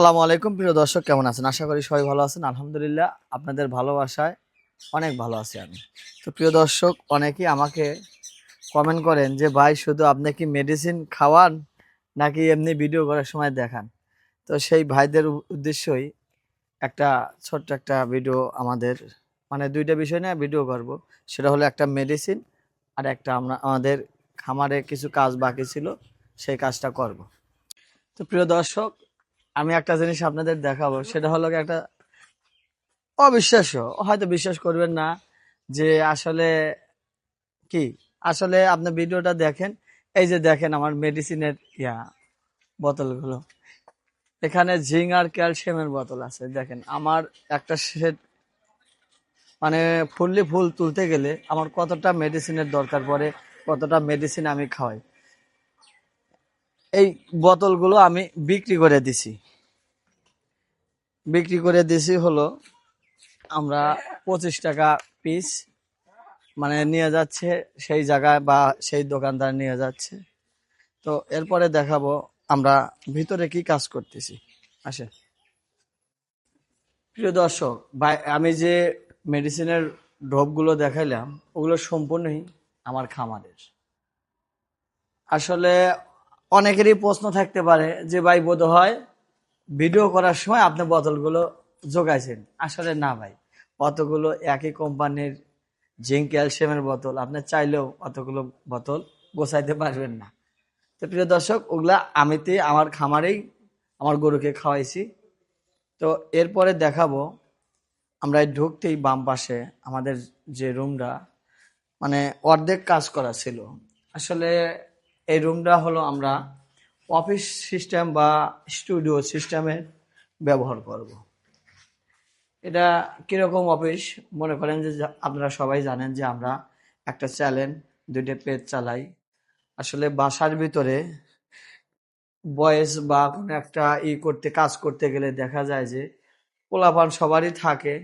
আসসালামু আলাইকুম, প্রিয় দর্শক, কেমন আছেন? আশা করি সবাই ভালো আছেন। আলহামদুলিল্লাহ, আপনাদের ভালোবাসায় অনেক ভালো আছি আমি। তো প্রিয় দর্শক, অনেকেই আমাকে কমেন্ট করেন যে, ভাই, শুধু আপনি কি মেডিসিন খাওয়ান নাকি এমনি ভিডিও করার সময় দেখান? তো সেই ভাইদের উদ্দেশ্যই একটা ছোট্ট একটা ভিডিও আমাদের মানে দুইটা বিষয় নিয়ে ভিডিও করব। সেটা হলো একটা মেডিসিন আর একটা আমরা, আমাদের খামারে কিছু কাজ বাকি ছিল, সেই কাজটা করব। তো প্রিয় দর্শক আমি একটা জিনিস আপনাদের দেখাবো, সেটা হলো একটা অবিশ্বাস্য। হয়তো বিশ্বাস করবেন না যে আসলে কি? আসলে আপনি ভিডিওটা দেখেন, এই যে দেখেন আমার মেডিসিনের ইয়া বোতলগুলো। এখানে জিঙ্ক আর ক্যালসিয়ামের বোতল আছে, দেখেন। আমার একটা সেট মানে ফুললি ফুল তুলতে গেলে আমার কতটা মেডিসিনের দরকার পড়ে, কতটা মেডিসিন আমি খাওয়াই। এই বোতলগুলো আমি বিক্রি করে দিছি। বিক্রি করে দিছি হলো আমরা পঁচিশ টাকা পিস মানে নিয়ে যাচ্ছে সেই জায়গায় বা সেই দোকানদার নিয়ে যাচ্ছে। তো এরপরে দেখাবো আমরা ভিতরে কি কাজ করতেছি। আসে প্রিয় দর্শক, ভাই, আমি যে মেডিসিনের ঢোপগুলো দেখাইলাম, ওগুলো সম্পূর্ণই আমার খামারের। আসলে অনেকেরই প্রশ্ন থাকতে পারে যে ভাই বোধ হয় ভিডিও করার সময় আপনি বোতলগুলো যোগাইছেন আসলে না ভাই। অতগুলো একই কোম্পানির জিঙ্ক, ক্যালসিয়ামের বোতল, আপনি চাইলেও অতগুলো বোতল গোছাইতে পারবেন না। তো প্রিয় দর্শক, ওগুলা আমিতে আমার খামারেই আমার গরুকে খাওয়াইছি। তো এরপরে দেখাবো, আমরা ঢুকতেই বাম পাশে আমাদের যে রুমটা মানে অর্ধেক কাজ করা ছিল। আসলে এই রুমটা হলো আমরা অফিস সিস্টেম বা স্টুডিও সিস্টেমের ব্যবহার করব। এটা কীরকম অফিস মনে করেন যে আপনারা সবাই জানেন যে আমরা একটা চ্যানেল দুইটা পেজ চালাই। আসলে বাসার ভিতরে বয়েস বা কোনো একটা ই করতে, কাজ করতে গেলে দেখা যায় যে পোলাপান সবারই থাকে,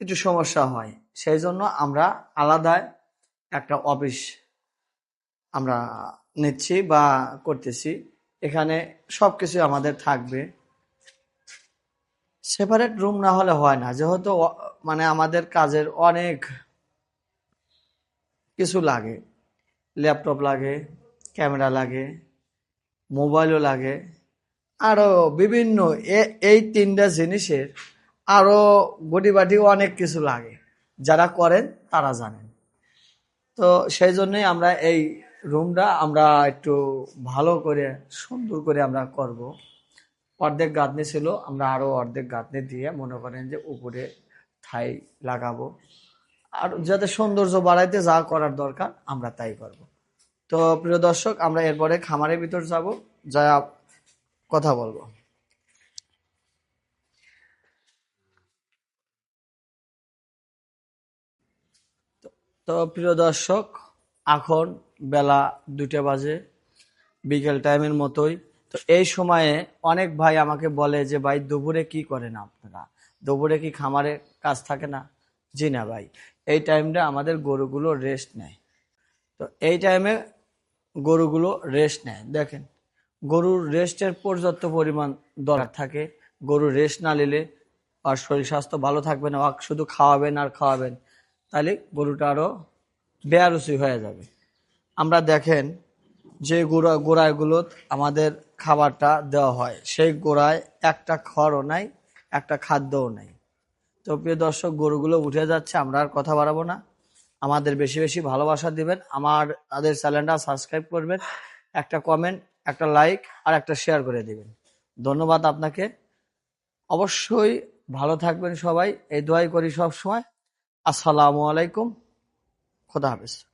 একটু সমস্যা হয়। সেই জন্য আমরা আলাদায় একটা অফিস আমরা নিচ্ছি বা করতেছি। এখানে সবকিছু আমাদের থাকবে। সেপারেট রুম না হলে হয় না। যেহেতু মানে আমাদের কাজের অনেক কিছু লাগে। ল্যাপটপ লাগে, ক্যামেরা লাগে, মোবাইলও লাগে। আরও বিভিন্ন এই তিনটা জিনিসের আরও গটিবাটি অনেক কিছু লাগে। যারা করেন তারা জানেন। তো সেই জন্যই আমরা এই রুমটা আমরা একটু ভালো করে, সুন্দর করে আমরা করব। অর্ধেক গাঁথনি ছিল, আমরা আরও অর্ধেক গাঁথনি দিয়ে মনে করেন যে উপরে ঠাই লাগাবো। আর যাতে সৌন্দর্য বাড়াইতে যা করার দরকার, আমরা তাই করব। তো প্রিয় দর্শক, আমরা এরপরে খামারের ভিতর যাব যা কথা বলব। তো প্রিয় দর্শক, এখন বেলা দুটা বাজে, বিকেল টাইমের মতোই। তো এই সময়ে অনেক ভাই আমাকে বলে যে, ভাই, দুপুরে কি করেন আপনারা? দুপুরে কি খামারে কাজ থাকে না? জি না ভাই, এই টাইমটা আমাদের গরুগুলো রেস্ট নেয়। তো এই টাইমে গরুগুলো রেস্ট নেয়। দেখেন, গরুর রেস্টের পর্যাপ্ত পরিমাণ দরকার থাকে। গরু রেস্ট না নিলে আর শরীর স্বাস্থ্য ভালো থাকবে না। শুধু খাওয়াবেন আর খাওয়াবেন, তাহলে গরুটা আরও বেয়ারুচি হয়ে যাবে। আমরা দেখেন যে গোড়া গোড়াগুলো আমাদের খাবারটা দেওয়া হয়। সেই গোড়ায় একটা খড়ও নাই, একটা খাদ্যও নাই। তো প্রিয় দর্শক, গরুগুলো উঠে যাচ্ছে, আমরা আর কথা বাড়াবো না। আমাদের বেশি বেশি ভালোবাসা দিবেন, আমার, তাদের চ্যানেলটা সাবস্ক্রাইব করবেন, একটা কমেন্ট, একটা লাইক আর একটা শেয়ার করে দিবেন। ধন্যবাদ আপনাকে। অবশ্যই ভালো থাকবেন সবাই। এই দোয়াই করি সব সময় আসসালামু আলাইকুম। খোদা হাফেজ।